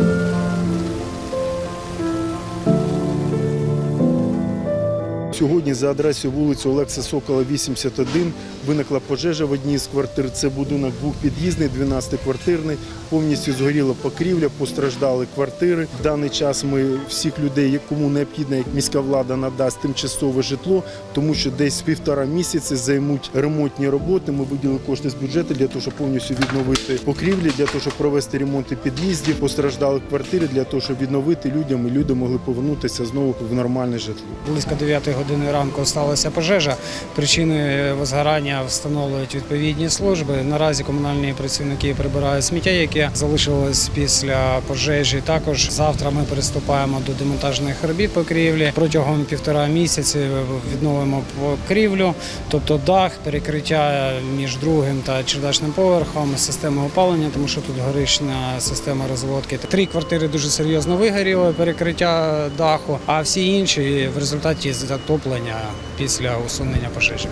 Thank you. Сьогодні за адресою вулиці Олекса Сокола, 81, виникла пожежа в одній з квартир. Це будинок двохпід'їзний, 12-квартирний. Повністю згоріла покрівля, постраждали квартири. В даний час ми всіх людей, кому необхідно, як міська влада надасть тимчасове житло, тому що десь півтора місяці займуть ремонтні роботи. Ми виділили кошти з бюджету для того, щоб повністю відновити покрівлі, для того, щоб провести ремонти під'їздів, постраждали квартири, для того, щоб відновити людям і люди могли повернутися знову в нормальне житло. Близько 9 години ранку сталася пожежа. Причини возгорання встановлюють відповідні служби. Наразі комунальні працівники прибирають сміття, яке залишилось після пожежі. Також завтра ми приступаємо до демонтажних робіт покрівлі. Протягом півтора місяці відновимо покрівлю, тобто дах, перекриття між другим та чердачним поверхом, система опалення, тому що тут горична система розводки. Три квартири дуже серйозно вигоріли перекриття даху, а всі інші в результаті затоплення після усунення пожежі.